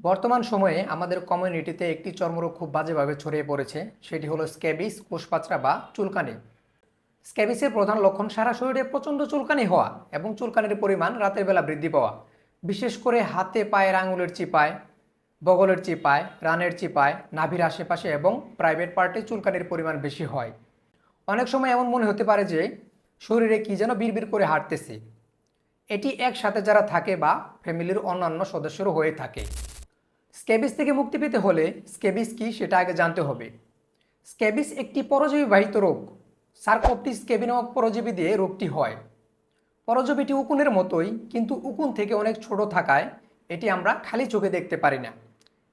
বর্তমান সময়ে আমাদের কমিউনিটিতে একটি চর্মরোগ খুব বাজেভাবে ছড়িয়ে পড়েছে। সেটি হলো স্ক্যাবিস কোষপাচড়া বা চুলকানি। স্ক্যাবিসের প্রধান লক্ষণ সারা শরীরে প্রচণ্ড চুলকানি হওয়া এবং চুলকানির পরিমাণ রাতের বেলা বৃদ্ধি পাওয়া। বিশেষ করে হাতে পায়ের আঙুলের চিপায়, বগলের চিপায়, রানের চিপায়, নাভির আশেপাশে এবং প্রাইভেট পার্টে চুলকানির পরিমাণ বেশি হয়। অনেক সময় এমন মনে হতে পারে যে শরীরে কী যেন বিড়বিড় করে হাঁটতেছে। এটি একসাথে যারা থাকে বা ফ্যামিলির অন্যান্য সদস্যরও হয়ে থাকে। স্ক্যাবিস থেকে মুক্তি পেতে হলে স্ক্যাবিস কি সেটা আগে জানতে হবে। স্ক্যাবিস একটি পরজীবী বাহিত রোগ। সার্কোপটিস স্ক্যাবি নামক পরজীবী দিয়ে রোগটি হয়। পরজীবীটি উকুনের মতোই, কিন্তু উকুন থেকে অনেক ছোট থাকায় এটি আমরা খালি চোখে দেখতে পারি না।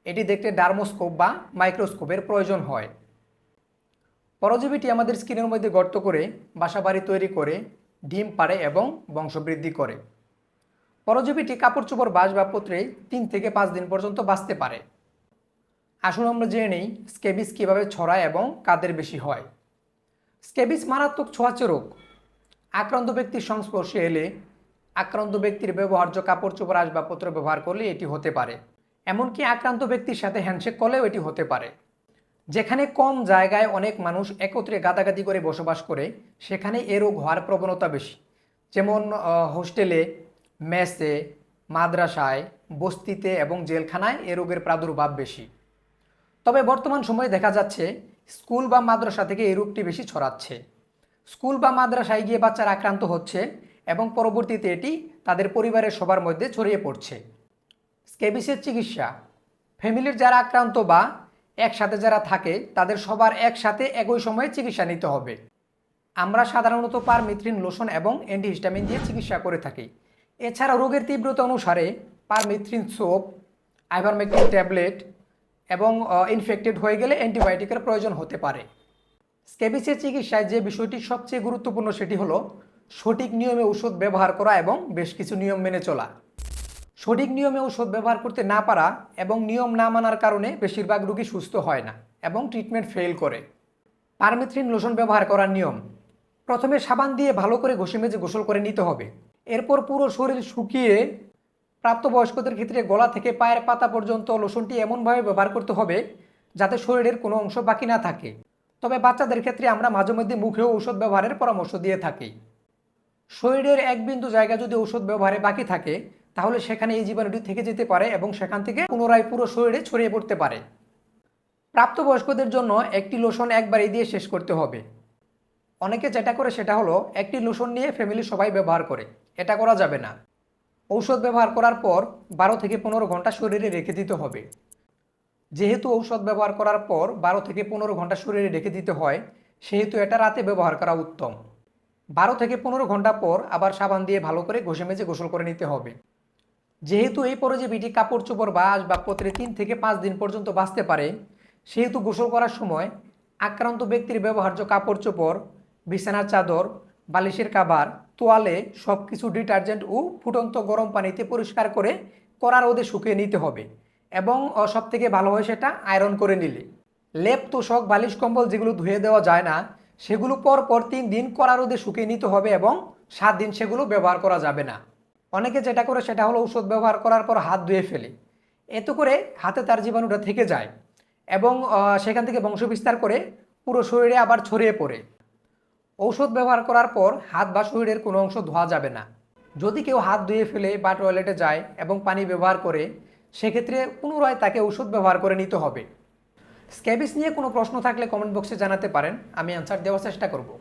এটি দেখতে ডার্মোস্কোপ বা মাইক্রোস্কোপের প্রয়োজন হয়। পরজীবীটি আমাদের স্কিনের মধ্যে গর্ত করে বাসাবাড়ি তৈরি করে, ডিম পাড়ে এবং বংশবৃদ্ধি করে। পরজীবীটি কাপড় চোপড় বাসবাবপত্রে তিন থেকে পাঁচ দিন পর্যন্ত বাঁচতে পারে। আসুন আমরা জেনে নেই স্কেবিস কীভাবে ছড়ায় এবং কাদের বেশি হয়। স্কেবিস মারাত্মক ছোঁয়াচে রোগ। আক্রান্ত ব্যক্তির সংস্পর্শে এলে আক্রান্ত ব্যক্তির ব্যবহার্য কাপড় চোপড় আসবাবপত্র ব্যবহার করলে এটি হতে পারে। এমনকি আক্রান্ত ব্যক্তির সাথে হ্যান্ডশেক করলেও এটি হতে পারে। যেখানে কম জায়গায় অনেক মানুষ একত্রে গাদাগাদি করে বসবাস করে, সেখানে এ রোগ হওয়ার প্রবণতা বেশি। যেমন হোস্টেলে মেসে, মাদ্রাসায়, বস্তিতে এবং জেলখানায় এ রোগের প্রাদুর্ভাব বেশি। তবে বর্তমান সময়ে দেখা যাচ্ছে স্কুল বা মাদ্রাসা থেকে এই রোগটি বেশি ছড়াচ্ছে। স্কুল বা মাদ্রাসায় গিয়ে বাচ্চারা আক্রান্ত হচ্ছে এবং পরবর্তীতে এটি তাদের পরিবারের সবার মধ্যে ছড়িয়ে পড়ছে। স্কেবিসের চিকিৎসা। ফ্যামিলির যারা আক্রান্ত বা একসাথে যারা থাকে, তাদের সবার একসাথে একই সময়ে চিকিৎসা নিতে হবে। আমরা সাধারণত পার পারমিথ্রিন, লোশন এবং অ্যান্টিহিস্টামিন দিয়ে চিকিৎসা করে থাকি। এছাড়া রোগের তীব্রতা অনুসারে পারমিথ্রিন সোপ, আইভারমেকটিন ট্যাবলেট এবং ইনফেক্টেড হয়ে গেলে অ্যান্টিবায়োটিকের প্রয়োজন হতে পারে। স্ক্যাবিসের চিকিৎসায় যে বিষয়টি সবচেয়ে গুরুত্বপূর্ণ সেটি হলো সঠিক নিয়মে ওষুধ ব্যবহার করা এবং বেশ কিছু নিয়ম মেনে চলা। সঠিক নিয়মে ওষুধ ব্যবহার করতে না পারা এবং নিয়ম না মানার কারণে বেশিরভাগ রোগী সুস্থ হয় না এবং ট্রিটমেন্ট ফেল করে। পারমিথ্রিন লোশন ব্যবহার করার নিয়ম। প্রথমে সাবান দিয়ে ভালো করে ঘষে মেজে গোসল করে নিতে হবে। এরপর পুরো শরীর শুকিয়ে প্রাপ্তবয়স্কদের ক্ষেত্রে গলা থেকে পায়ের পাতা পর্যন্ত লোশনটি এমনভাবে ব্যবহার করতে হবে যাতে শরীরের কোনো অংশ বাকি না থাকে। তবে বাচ্চাদের ক্ষেত্রে আমরা মাঝে মধ্যে মুখেও ঔষধ ব্যবহারের পরামর্শ দিয়ে থাকি। শরীরের এক বিন্দু জায়গা যদি ঔষধ ব্যবহারে বাকি থাকে, তাহলে সেখানে এই জীবাণুটি থেকে যেতে পারে এবং সেখান থেকে পুনরায় পুরো শরীরে ছড়িয়ে পড়তে পারে। প্রাপ্তবয়স্কদের জন্য একটি লোশন একবারই দিয়ে শেষ করতে হবে। অনেকে যেটা করে সেটা হলো একটি লোশন নিয়ে ফ্যামিলি সবাই ব্যবহার করে। এটা করা যাবে না। ঔষধ ব্যবহার করার পর বারো থেকে পনেরো ঘণ্টা শরীরে রেখে দিতে হবে। যেহেতু ঔষধ ব্যবহার করার পর বারো থেকে পনেরো ঘণ্টা শরীরে রেখে দিতে হয়, সেহেতু এটা রাতে ব্যবহার করা উত্তম। বারো থেকে পনেরো ঘণ্টা পর আবার সাবান দিয়ে ভালো করে ঘষে মেজে গোসল করে নিতে হবে। যেহেতু এই পরজীবীটি কাপড় চোপড় বা আসবাবপত্রে তিন থেকে পাঁচ দিন পর্যন্ত বাঁচতে পারে, সেহেতু গোসল করার সময় আক্রান্ত ব্যক্তির ব্যবহার্য কাপড় চোপড় বিছানার চাদর, বালিশের কাভার তোয়ালে সব কিছু ডিটারজেন্ট ও ফুটন্ত গরম পানিতে পরিষ্কার করে করার রোদে শুকিয়ে নিতে হবে এবং সব থেকে ভালো হয় সেটা আয়রন করে নিলে। লেপ, তোষক, বালিশ, কম্বল যেগুলো ধুয়ে দেওয়া যায় না, সেগুলো পর পর তিন দিন কড়া রোদে শুকিয়ে নিতে হবে এবং সাত দিন সেগুলো ব্যবহার করা যাবে না। অনেকে যেটা করে সেটা হলো ঔষধ ব্যবহার করার পর হাত ধুয়ে ফেলে। এতে করে হাতে তার জীবাণুটা থেকে যায় এবং সেখান থেকে বংশবিস্তার করে পুরো শরীরে আবার ছড়িয়ে পড়ে। ঔষধ ব্যবহার করার পর হাত বা শরীরের কোনো অংশ ধোয়া যাবে না। যদি কেউ হাত ধুয়ে ফেলে বা টয়লেটে যায় এবং পানি ব্যবহার করে, সেক্ষেত্রে পুনরায় তাকে ওষুধ ব্যবহার করে নিতে হবে। স্ক্যাবিস নিয়ে কোনো প্রশ্ন থাকলে কমেন্ট বক্সে জানাতে পারেন, আমি অ্যান্সার দেওয়ার চেষ্টা করব।